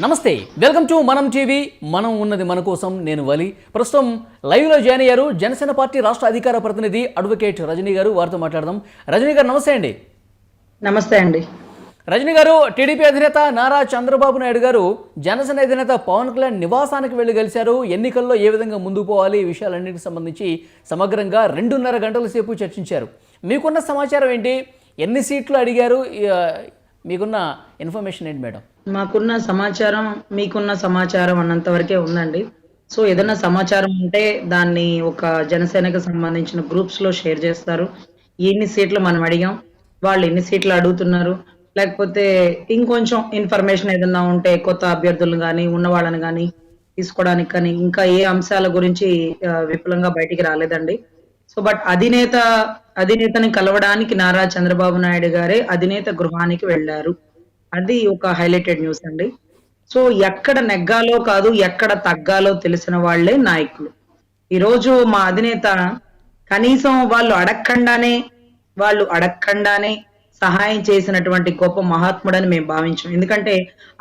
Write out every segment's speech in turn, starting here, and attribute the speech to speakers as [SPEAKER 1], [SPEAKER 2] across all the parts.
[SPEAKER 1] నమస్తే welcome to మనం TV. మనం ఉన్నది మన కోసం నేను వలి. ప్రస్తుతం లైవ్లో జాయిన్ అయ్యారు జనసేన పార్టీ రాష్ట్ర అధికార ప్రతినిధి అడ్వకేట్ రజనీ గారు. వారితో మాట్లాడదాం. రజనీ గారు నమస్తే అండి.
[SPEAKER 2] నమస్తే అండి.
[SPEAKER 1] రజనీ గారు టీడీపీ అధినేత నారా చంద్రబాబు నాయుడు గారు జనసేన అధినేత పవన్ కళ్యాణ్ నివాసానికి వెళ్ళి కలిశారు ఎన్నికల్లో ఏ విధంగా ముందుకు పోవాలి ఈ విషయాలన్నిటికి సంబంధించి సమగ్రంగా రెండున్నర గంటల సేపు చర్చించారు. మీకున్న సమాచారం ఏంటి? ఎన్ని సీట్లు అడిగారు? మీకున్న ఇన్ఫర్మేషన్ ఏంటి మేడం?
[SPEAKER 2] మాకున్న సమాచారం మీకున్న సమాచారం అన్నంత వరకే ఉందండి. సో ఏదైనా సమాచారం ఉంటే దాన్ని ఒక జనసేనకు సంబంధించిన గ్రూప్స్లో షేర్ చేస్తారు. ఎన్ని సీట్లు మనం అడిగాం వాళ్ళు ఎన్ని సీట్లు అడుగుతున్నారు లేకపోతే ఇంకొంచెం ఇన్ఫర్మేషన్ ఏదైనా ఉంటే కొత్త అభ్యర్థులను కానీ ఉన్న వాళ్ళని కానీ తీసుకోవడానికి కానీ ఇంకా ఏ అంశాల గురించి విపులంగా బయటికి రాలేదండి. సో బట్ అధినేత అధినేతని కలవడానికి నారా చంద్రబాబు నాయుడు గారే అధినేత గృహానికి వెళ్ళారు. అది ఒక హైలైటెడ్ న్యూస్ అండి. సో ఎక్కడ నెగ్గాలో కాదు ఎక్కడ తగ్గాలో తెలిసిన వాళ్ళే నాయకులు. ఈరోజు మా అధినేత కనీసం వాళ్ళు అడగకుండానే వాళ్ళు అడగకుండానే సహాయం చేసినటువంటి గొప్ప మహాత్ముడని మేము భావించాం. ఎందుకంటే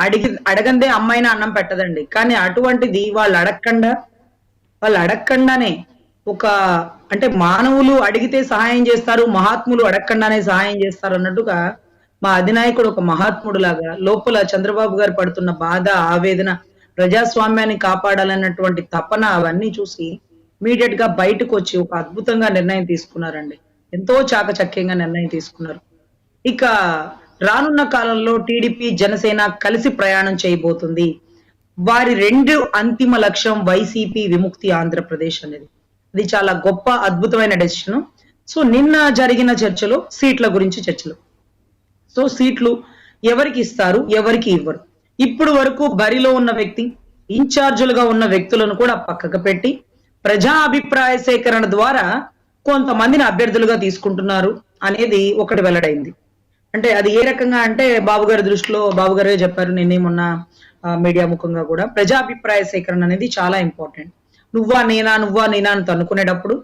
[SPEAKER 2] అడిగి అడగందే అమ్మాయిన అన్నం పెట్టదండి. కానీ అటువంటిది వాళ్ళు అడగకుండా వాళ్ళు అడగకుండానే ఒక అంటే మానవులు అడిగితే సహాయం చేస్తారు మహాత్ములు అడగకుండానే సహాయం చేస్తారు అన్నట్టుగా మా అధినాయకుడు ఒక మహాత్ముడు లాగా లోపల చంద్రబాబు గారు పడుతున్న బాధ ఆవేదన ప్రజాస్వామ్యాన్ని కాపాడాలన్నటువంటి తపన అవన్నీ చూసి ఇమీడియట్గా బయటకు వచ్చి ఒక అద్భుతంగా నిర్ణయం తీసుకున్నారండి. ఎంతో చాకచక్యంగా నిర్ణయం తీసుకున్నారు. ఇక రానున్న కాలంలో టీడీపీ జనసేన కలిసి ప్రయాణం చేయబోతుంది. వారి రెండు అంతిమ లక్ష్యం వైసీపీ విముక్తి ఆంధ్రప్రదేశ్ అనేది. ఇది చాలా గొప్ప అద్భుతమైన డెసిషన్. సో నిన్న జరిగిన చర్చలో సీట్ల గురించి చర్చలు. సో సీట్లు ఎవరికి ఇస్తారు? ఎవరికి ఇవ్వరు? ఇప్పుడు వరకు బరిలో ఉన్న వ్యక్తి ఇన్ఛార్జులుగా ఉన్న వ్యక్తులను కూడా పక్కకు పెట్టి ప్రజా అభిప్రాయ సేకరణ ద్వారా కొంతమందిని అభ్యర్థులుగా తీసుకుంటున్నారు అనేది ఒకటి వెల్లడైంది. అంటే అది ఏ రకంగా అంటే బాబు గారి దృష్టిలో బాబు గారే చెప్పారు నిన్నే మొన్న మీడియా ముఖంగా కూడా ప్రజాభిప్రాయ సేకరణ అనేది చాలా ఇంపార్టెంట్. నువ్వా నేనా నువ్వా నేనా అని అనుకునేటప్పుడు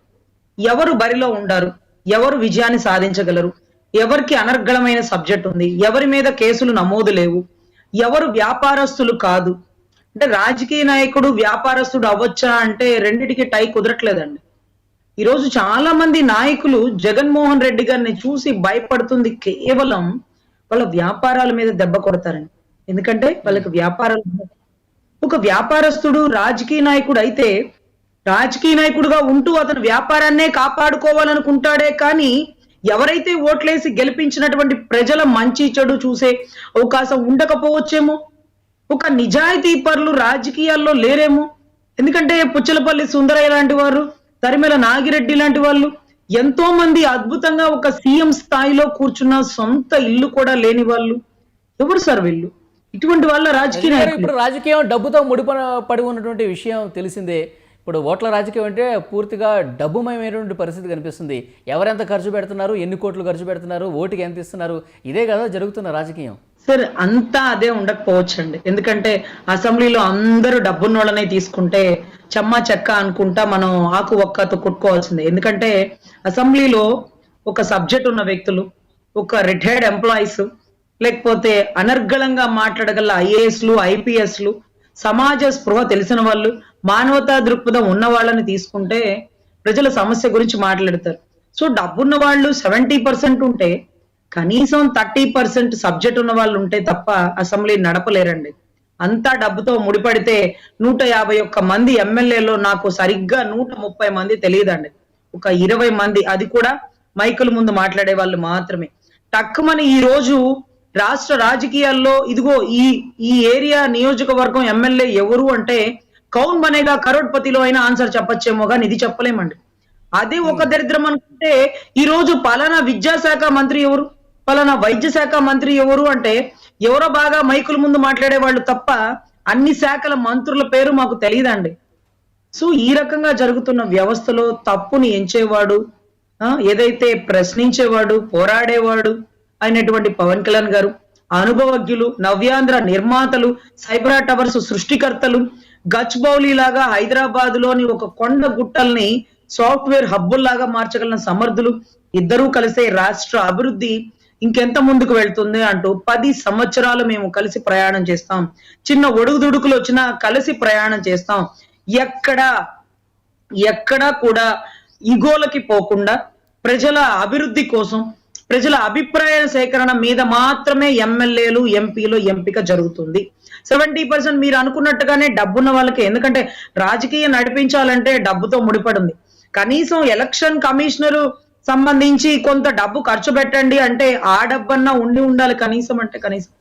[SPEAKER 2] ఎవరు బరిలో ఉండారు ఎవరు విజయాన్ని సాధించగలరు ఎవరికి అనర్గళమైన సబ్జెక్ట్ ఉంది ఎవరి మీద కేసులు నమోదు లేవు ఎవరు వ్యాపారస్తులు కాదు. అంటే రాజకీయ నాయకుడు వ్యాపారస్తుడు అవ్వచ్చా అంటే రెండిటికి టై కుదరట్లేదండి. ఈరోజు చాలా మంది నాయకులు జగన్మోహన్ రెడ్డి గారిని చూసి భయపడుతుంది కేవలం వాళ్ళ వ్యాపారాల మీద దెబ్బ కొడతారని. ఎందుకంటే వాళ్ళకి వ్యాపారాలు ఒక వ్యాపారస్తుడు రాజకీయ నాయకుడు అయితే రాజకీయ నాయకుడుగా ఉంటూ అతను వ్యాపారాన్నే కాపాడుకోవాలనుకుంటాడే కానీ ఎవరైతే ఓట్లేసి గెలిపించినటువంటి ప్రజల మంచి చెడు చూసే అవకాశం ఉండకపోవచ్చేమో? ఒక నిజాయితీ పరులు రాజకీయాల్లో లేరేమో? ఎందుకంటే పుచ్చలపల్లి సుందరయ్య లాంటి వారు తరిమెల నాగిరెడ్డి లాంటి వాళ్ళు ఎంతో మంది అద్భుతంగా ఒక సీఎం స్థాయిలో కూర్చున్న సొంత ఇల్లు కూడా లేని వాళ్ళు. ఎవరు సార్ వీళ్ళు? ఇటువంటి వాళ్ళ రాజకీయ
[SPEAKER 1] రాజకీయం డబ్బుతో ముడిప పడి ఉన్నటువంటి విషయం తెలిసిందే. ఇప్పుడు ఓట్ల రాజకీయం అంటే పూర్తిగా డబ్బుమయమైనటువంటి పరిస్థితి కనిపిస్తుంది. ఎవరెంత ఖర్చు పెడుతున్నారు? ఎన్ని కోట్లు ఖర్చు పెడుతున్నారు? ఓటుకి ఎంత ఇస్తున్నారు? ఇదే కదా జరుగుతున్న రాజకీయం.
[SPEAKER 2] సార్ అంతా అదే ఉండకపోవచ్చండి. ఎందుకంటే అసెంబ్లీలో అందరూ డబ్బున్నోళ్ళనే తీసుకుంటే చెమ్మ చెక్క అనుకుంటా మనం ఆకు ఒక్కతో కొట్టుకోవాల్సిందే. ఎందుకంటే అసెంబ్లీలో ఒక సబ్జెక్ట్ ఉన్న వ్యక్తులు ఒక రిటైర్డ్ ఎంప్లాయీస్ లేకపోతే అనర్గళంగా మాట్లాడగల ఐఏఎస్లు ఐపీఎస్లు సమాజ స్పృహ తెలిసిన వాళ్ళు మానవతా దృక్పథం ఉన్న వాళ్ళని తీసుకుంటే ప్రజల సమస్య గురించి మాట్లాడతారు. సో డబ్బున్న వాళ్ళు సెవెంటీ పర్సెంట్ ఉంటే కనీసం థర్టీ పర్సెంట్ సబ్జెక్ట్ ఉన్న వాళ్ళు ఉంటే తప్ప అసెంబ్లీ నడపలేరండి. అంతా డబ్బుతో ముడిపడితే నూట యాభై ఒక్క మంది ఎమ్మెల్యేలో నాకు సరిగ్గా నూట ముప్పై మంది తెలియదండి. ఒక ఇరవై మంది అది కూడా మైకుల ముందు మాట్లాడే వాళ్ళు మాత్రమే. టక్కుమని ఈ రోజు రాష్ట్ర రాజకీయాల్లో ఇదిగో ఈ ఈ ఏరియా నియోజకవర్గం ఎమ్మెల్యే ఎవరు అంటే కౌన్ బనేగా కరోడ్పతిలో అయినా ఆన్సర్ చెప్పచ్చేమోగా కానీ ఇది చెప్పలేమండి. అదే ఒక దరిద్రం అనుకుంటే ఈ రోజు పలానా విద్యాశాఖ మంత్రి ఎవరు? పలానా వైద్య శాఖ మంత్రి ఎవరు అంటే ఎవరో బాగా మైకుల ముందు మాట్లాడే వాళ్ళు తప్ప అన్ని శాఖల మంత్రుల పేరు మాకు తెలియదండి సో ఈ రకంగా జరుగుతున్న వ్యవస్థలో తప్పుని ఎంచేవాడు ఏదైతే ప్రశ్నించేవాడు పోరాడేవాడు అయినటువంటి పవన్ కళ్యాణ్ గారు అనుభవజ్ఞులు నవ్యాంధ్ర నిర్మాతలు సైబరా టవర్స్ సృష్టికర్తలు గచ్బౌలి లాగా హైదరాబాద్లోని ఒక కొండ గుట్టల్ని సాఫ్ట్వేర్ హబ్బుల్లాగా మార్చగలిగిన సమర్థులు ఇద్దరూ కలిసే రాష్ట్ర అభివృద్ధి ఇంకెంత ముందుకు వెళ్తుంది అంటూ పది సంవత్సరాలు మేము కలిసి ప్రయాణం చేస్తాం. చిన్న ఒడుగుదుడుకులు వచ్చినా కలిసి ప్రయాణం చేస్తాం. ఎక్కడ ఎక్కడా కూడా ఇగోలకి పోకుండా ప్రజల అభివృద్ధి కోసం ప్రజల అభిప్రాయ సేకరణ మీద మాత్రమే ఎమ్మెల్యేలు ఎంపీలు ఎంపిక జరుగుతుంది. సెవెంటీ పర్సెంట్ మీరు అనుకున్నట్టుగానే డబ్బున్న వాళ్ళకి. ఎందుకంటే రాజకీయం నడిపించాలంటే డబ్బుతో ముడిపడింది. కనీసం ఎలక్షన్ కమిషనరు సంబంధించి కొంత డబ్బు ఖర్చు పెట్టండి అంటే ఆ డబ్బన్నా ఉండి ఉండాలి కనీసం అంటే కనీసం.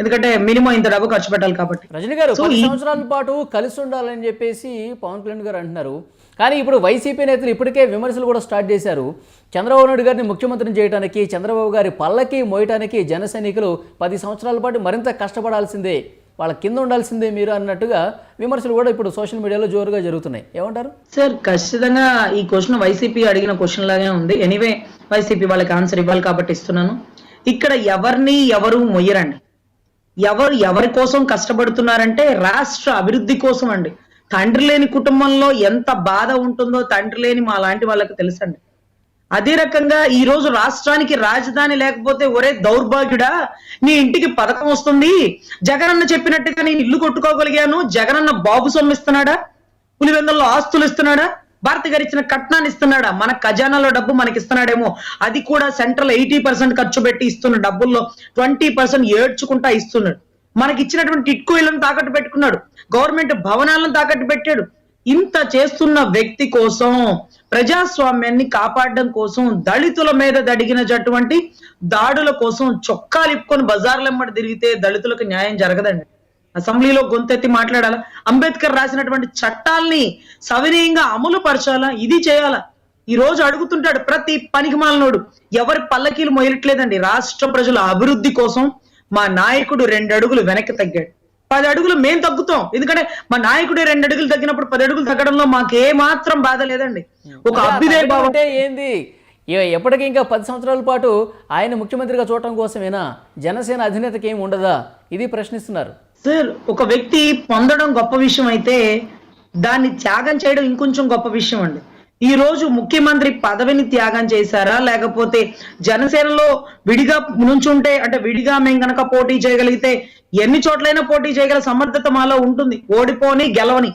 [SPEAKER 2] ఎందుకంటే మినిమం ఇంత డబ్బు ఖర్చు పెట్టాలి కాబట్టి.
[SPEAKER 1] రజనీ గారు సంవత్సరాల పాటు కలిసి ఉండాలని చెప్పేసి పవన్ కళ్యాణ్ గారు అంటున్నారు. కానీ ఇప్పుడు వైసీపీ నేతలు ఇప్పటికే విమర్శలు కూడా స్టార్ట్ చేశారు. చంద్రబాబు నాయుడు గారిని ముఖ్యమంత్రిని చేయడానికి చంద్రబాబు గారి పల్లకి మోయటానికి జన సైనికులు పది సంవత్సరాల పాటు మరింత కష్టపడాల్సిందే వాళ్ళ కింద ఉండాల్సిందే మీరు అన్నట్టుగా విమర్శలు కూడా ఇప్పుడు సోషల్ మీడియాలో జోరుగా జరుగుతున్నాయి. ఏమంటారు?
[SPEAKER 2] సార్ ఖచ్చితంగా ఈ క్వశ్చన్ వైసీపీ అడిగిన క్వశ్చన్ లాగే ఉంది. ఎనీవే వైసీపీ వాళ్ళకి ఆన్సర్ ఇవ్వాలి కాబట్టి ఇస్తున్నాను. ఇక్కడ ఎవరిని ఎవరు మొయ్యరండి? ఎవరు ఎవరి కోసం కష్టపడుతున్నారంటే రాష్ట్ర అభివృద్ధి కోసం అండి. తండ్రి లేని కుటుంబంలో ఎంత బాధ ఉంటుందో తండ్రి లేని మా లాంటి వాళ్ళకి తెలుసండి. అదే రకంగా ఈ రోజు రాష్ట్రానికి రాజధాని లేకపోతే ఒరే దౌర్భాగ్యుడా నీ ఇంటికి పథకం వస్తుంది జగనన్న చెప్పినట్టుగా నేను ఇల్లు కొట్టుకోగలిగాను జగనన్న బాబు సొమ్మిస్తున్నాడా పులివెందుల్లో ఆస్తులు ఇస్తున్నాడా భారతి గారు ఇచ్చిన కట్నాన్ని ఇస్తున్నాడా మన ఖజానాలో డబ్బు మనకి ఇస్తున్నాడేమో అది కూడా సెంట్రల్ ఎయిటీ పర్సెంట్ ఖర్చు పెట్టి ఇస్తున్న డబ్బుల్లో ట్వంటీ పర్సెంట్ ఏడ్చుకుంటా ఇస్తున్నాడు. మనకి ఇచ్చినటువంటి టిట్కో ఇళ్ళను తాకట్టు పెట్టుకున్నాడు. గవర్నమెంట్ భవనాలను తాకట్టు పెట్టాడు. ఇంత చేస్తున్న వ్యక్తి కోసం ప్రజాస్వామ్యాన్ని కాపాడడం కోసం దళితుల మీద దడిగినటువంటి దాడుల కోసం చొక్కాలు ఇప్పుకొని బజార్లెమ్మడి తిరిగితే దళితులకు న్యాయం జరగదండి. అసెంబ్లీలో గొంతెత్తి మాట్లాడాలా? అంబేద్కర్ రాసినటువంటి చట్టాల్ని సవినయంగా అమలు పరచాలా? ఇది చేయాలా? ఈ రోజు అడుగుతుంటాడు ప్రతి పనికి మాలనోడు ఎవరి పల్లకీలు మొయలట్లేదండి రాష్ట్ర ప్రజల అభివృద్ధి కోసం మా నాయకుడు రెండు అడుగులు వెనక్కి తగ్గాడు. పది అడుగులు మేం తగ్గుతాం. ఎందుకంటే మా నాయకుడే రెండు అడుగులు తగ్గినప్పుడు పది అడుగులు తగ్గడంలో మాకే మాత్రం బాధ లేదండి. ఒక అభ్యుదయ భావం.
[SPEAKER 1] అంటే ఏంది? ఎప్పటికీ ఇంకా పది సంవత్సరాల పాటు ఆయన ముఖ్యమంత్రిగా చూడటం కోసమేనా? జనసేన అధినేతకి ఏమి ఉండదా? ఇది ప్రశ్నిస్తున్నారు.
[SPEAKER 2] సార్ ఒక వ్యక్తి పొందడం గొప్ప విషయం అయితే దాన్ని త్యాగం చేయడం ఇంకొంచెం గొప్ప విషయం అండి. ఈ రోజు ముఖ్యమంత్రి పదవిని త్యాగం చేశారా? లేకపోతే జనసేనలో విడిగా నుంచుంటే అంటే విడిగా మేము గనక పోటీ చేయగలిగితే ఎన్ని చోట్లైనా పోటీ చేయగల సమర్థత మాలో ఉంటుంది. ఓడిపోని గెలవని.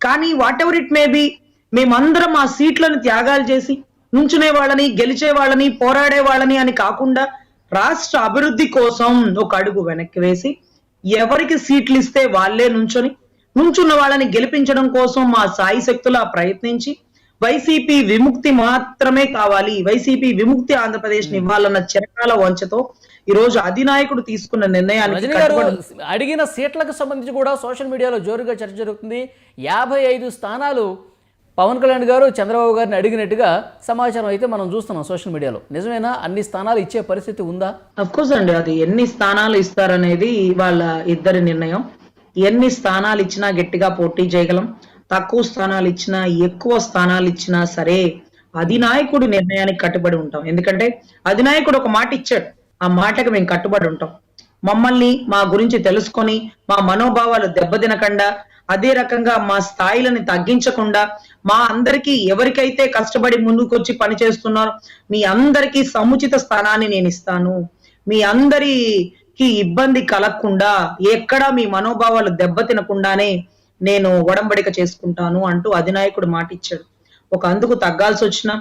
[SPEAKER 2] కానీ whatever it may be మేమందరం ఆ సీట్లను త్యాగాలు చేసి నుంచునే వాళ్ళని గెలిచే వాళ్ళని పోరాడే వాళ్ళని అని కాకుండా రాష్ట్ర అభివృద్ధి కోసం ఒక అడుగు వెనక్కి వేసి ఎవరికి సీట్లు ఇస్తే వాళ్ళే నుంచొని నుంచున్న వాళ్ళని గెలిపించడం కోసం మా సాయి శక్తులా ప్రయత్నించి వైసీపీ విముక్తి మాత్రమే కావాలి. వైసీపీ విముక్తి ఆంధ్రప్రదేశ్ని ఇవ్వాలన్న చిరకాల వంచతో ఈ రోజు అధినాయకుడు తీసుకున్న నిర్ణయానికి కట్టుబడి
[SPEAKER 1] అడిగిన సీట్లకు సంబంధించి కూడా సోషల్ మీడియాలో జోరుగా చర్చ జరుగుతుంది. యాభై ఐదు స్థానాలు పవన్ కళ్యాణ్ గారు చంద్రబాబు గారిని అడిగినట్టుగా సమాచారం అయితే మనం చూస్తున్నాం సోషల్ మీడియాలో. నిజమేనా? అన్ని స్థానాలు ఇచ్చే పరిస్థితి ఉందా?
[SPEAKER 2] కోర్స్ అండి. అది ఎన్ని స్థానాలు ఇస్తారనేది వాళ్ళ ఇద్దరి నిర్ణయం. ఎన్ని స్థానాలు ఇచ్చినా గట్టిగా పోటీ చేయగలం. తక్కువ స్థానాలు ఇచ్చినా ఎక్కువ స్థానాలు ఇచ్చినా సరే అధినాయకుడి నిర్ణయానికి కట్టుబడి ఉంటాం. ఎందుకంటే అధినాయకుడు ఒక మాట ఇచ్చాడు. ఆ మాటకి మేము కట్టుబడి ఉంటాం. మమ్మల్ని మా గురించి తెలుసుకొని మా మనోభావాలు దెబ్బతినకుండా అదే రకంగా మా స్థాయిలను తగ్గించకుండా మా అందరికీ ఎవరికైతే కష్టపడి ముందుకొచ్చి పని చేస్తున్నారో మీ అందరికీ సముచిత స్థానాన్ని నేను ఇస్తాను. మీ అందరికి ఇబ్బంది కలగకుండా ఎక్కడా మీ మనోభావాలు దెబ్బతినకుండానే నేను ఒడంబడిక చేసుకుంటాను అంటూ అధినాయకుడు మాట ఇచ్చాడు ఒక అందుకు తగ్గాల్సి వచ్చినా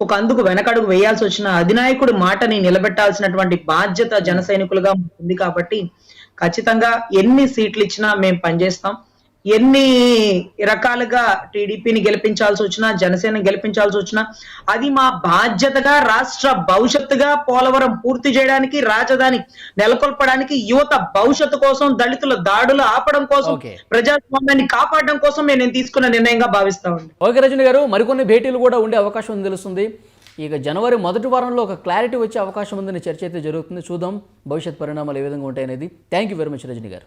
[SPEAKER 2] ఒక అందుకు వెనకడుగు వేయాల్సి వచ్చిన అధినాయకుడి మాటని నిలబెట్టాల్సినటువంటి బాధ్యత జన సైనికులుగా ఉంది కాబట్టి ఖచ్చితంగా ఎన్ని సీట్లు ఇచ్చినా మేము పనిచేస్తాం. ఎన్ని రకాలుగా టీడీపీని గెలిపించాల్సి వచ్చినా జనసేన గెలిపించాల్సి వచ్చినా అది మా బాధ్యతగా రాష్ట్ర భవిష్యత్తుగా పోలవరం పూర్తి చేయడానికి రాజధాని నెలకొల్పడానికి యువత భవిష్యత్తు కోసం దళితుల దాడులు ఆపడం కోసం. ప్రజాస్వామ్యాన్ని కాపాడడం కోసం నేను తీసుకున్న నిర్ణయంగా భావిస్తామండి
[SPEAKER 1] ఓకే రజని గారు మరికొన్ని భేటీలు కూడా ఉండే అవకాశం ఉంది తెలుస్తుంది. ఇక జనవరి మొదటి వారంలో ఒక క్లారిటీ వచ్చే అవకాశం ఉందని చర్చ అయితే జరుగుతుంది. చూద్దాం భవిష్యత్ పరిణామాలు ఏ విధంగా ఉంటాయనేది. Thank you very much Rajani గారు.